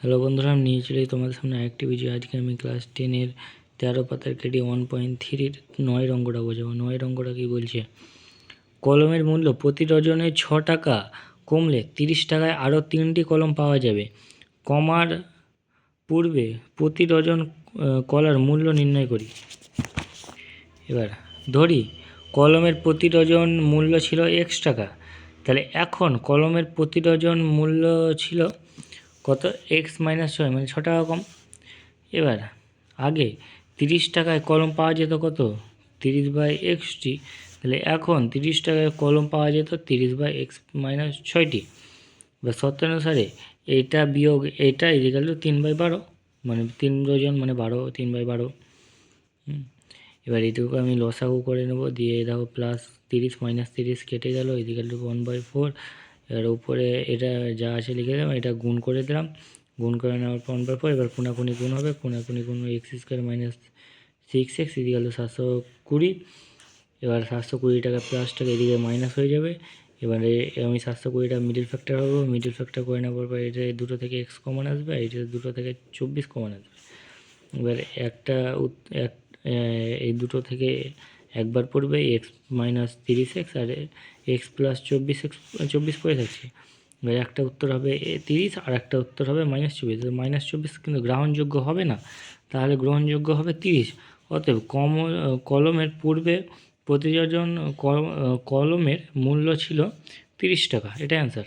Hello বন্ধুরা, আমি নিয়ে চলে তোমাদের সামনে আরেকটি ভিডিও আজকে আমি ক্লাস টেনের তেরো পাতার কেটে ওয়ান পয়েন্ট থ্রির নয় অঙ্কটা বোঝাবো। নয় অঙ্কটা কী বলছে? কলমের মূল্য প্রতি ডজনে ছ টাকা কমলে তিরিশ টাকায় আরও তিনটি কলম পাওয়া যাবে। কমার পূর্বে প্রতি ডজন কলার মূল্য নির্ণয় করি। এবার ধরি, কলমের প্রতি ডজন মূল্য ছিল এক্স টাকা। তাহলে এখন কলমের প্রতি ডজন মূল্য ছিল কত? এক্স মাইনাস ছয় মানে ছ টাকা কম। এবার, আগে তিরিশ টাকায় কলম পাওয়া যেত কত? তিরিশ বাই এক্সটি তাহলে এখন তিরিশ টাকায় কলম পাওয়া যেত তিরিশ বাই এক্স মাইনাস ছয়টি বা অনুসারে এইটা বিয়োগ এইটা ইজিক্যাল টু তিন বাই বারো। মানে তিন ডজন মানে বারো, তিন বাই বারো। এবার এইটুকু আমি লসাগু করে নেব। দিয়ে দেখো প্লাস তিরিশ মাইনাস তিরিশ কেটে গেল। Equal to one by four এবার উপরে এটা যা আছে লিখে দিলাম, এটা গুণ করে দিলাম। গুণ করে নেওয়ার পর ফোর এবার কোনাকুনি গুণ হবে। কোনাকুনি গুণ x square minus six x equal to সাতশো কুড়ি। এবার সাতশো কুড়ি টাকা প্লাস টাকা এদিকে মাইনাস হয়ে যাবে। এবারে আমি সাতশো কুড়িটা মিডিল ফ্যাক্টর হব। মিডিল ফ্যাক্টর করে নেওয়ার পর এটা দুটো থেকে এক্স কমন আসবে আর এটা দুটো থেকে চব্বিশ কমন আসবে। এবার একটা এক এই দুটো থেকে একবার পড়বে এক্স মাইনাস তিরিশ এক্স আর এক্স প্লাস চব্বিশ এক্স চব্বিশ পড়ে থাকছে। এবার একটা উত্তর হবে তিরিশ আর একটা উত্তর হবে মাইনাস চব্বিশ। মাইনাস চব্বিশ কিন্তু গ্রহণযোগ্য হবে না। তাহলে গ্রহণযোগ্য হবে তিরিশ। অতএব কম, কলমের পূর্বে প্রতি ডজন কল- কলমের মূল্য ছিল তিরিশ টাকা। এটাই অ্যান্সার